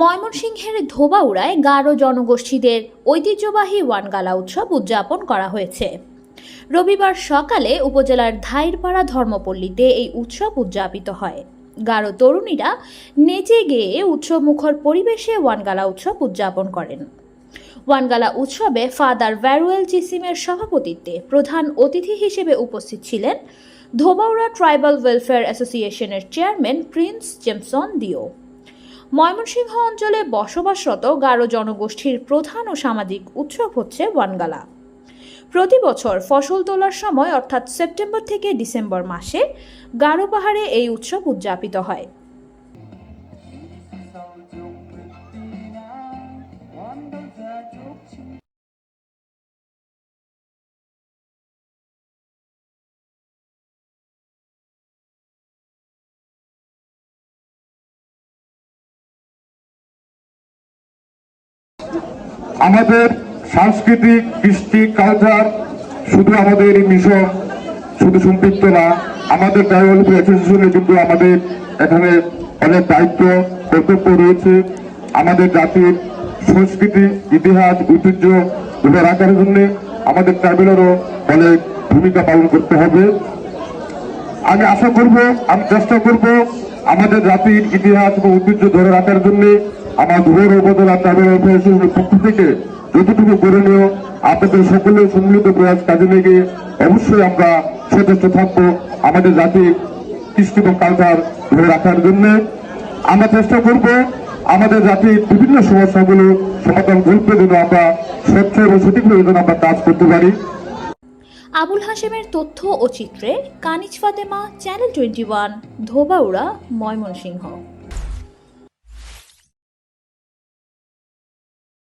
ময়মনসিংহের ধোবাউড়ায় গারো জনগোষ্ঠীদের ঐতিহ্যবাহী ওয়ানগালা উৎসব উদযাপন করা হয়েছে। রবিবার সকালে উপজেলার ধাইরপাড়া ধর্মপল্লীতে এই উৎসব উদযাপিত হয়। গারো তরুণীরা নেচে গেয়ে উৎসবমুখর পরিবেশে ওয়ানগালা উৎসব উদযাপন করেন। ওয়ানগালা উৎসবে ফাদার ভ্যারুয়েল জিসিমের সভাপতিত্বে প্রধান অতিথি হিসেবে উপস্থিত ছিলেন ধোবাউড়া ট্রাইবাল ওয়েলফেয়ার অ্যাসোসিয়েশনের চেয়ারম্যান প্রিন্স জেমসন দিও। ময়মনসিংহ অঞ্চলে বসবাসরত গারো জনগোষ্ঠীর প্রধান ও সামাজিক উৎসব হচ্ছে ওয়ানগালা প্রতি বছর ফসল তোলার সময়, অর্থাৎ সেপ্টেম্বর থেকে ডিসেম্বর মাসে, গারো পাহাড়ে এই উৎসব উদযাপিত হয়। আমাদের সাংস্কৃতিক কৃষ্টি কালচার, শুধু আমাদের এই মিশন, শুধু সম্পৃক্ত না, আমাদের ট্রাইবাল অ্যাসোসিয়েশনে কিন্তু আমাদের এখানে অনেক দায়িত্ব, কর্তব্য রয়েছে। আমাদের জাতির সংস্কৃতি, ইতিহাস, ঐতিহ্য ধরে রাখার জন্য আমাদের ট্রাইবেলেরও অনেক ভূমিকা পালন করতে হবে। আমি আশা করব, আমি চেষ্টা করব আমাদের জাতির ইতিহাস এবং ঐতিহ্য ধরে রাখার জন্য আমার ধুয়ের উপজেলা ট্রাভেল অ্যাসোসিয়েশনের পক্ষ থেকে যতটুকু করণীয়, আপনাদের সকলের সম্মিলিত প্রয়াস কাজে লেগে অবশ্যই আমরা সচেষ্ট থাকব আমাদের জাতির কৃষ্টি এবং কালচার ধরে রাখার জন্য। আমরা চেষ্টা করব আমাদের জাতির বিভিন্ন সমস্যাগুলো সমাধান করতে যেন আমরা স্বচ্ছ এবং সঠিকভাবে যেন আমরা কাজ করতে পারি। আবুল হাশেমের তথ্য ও চিত্রে Kaniz Fatema, channel twenty one, Dhobaura, Mymensingh.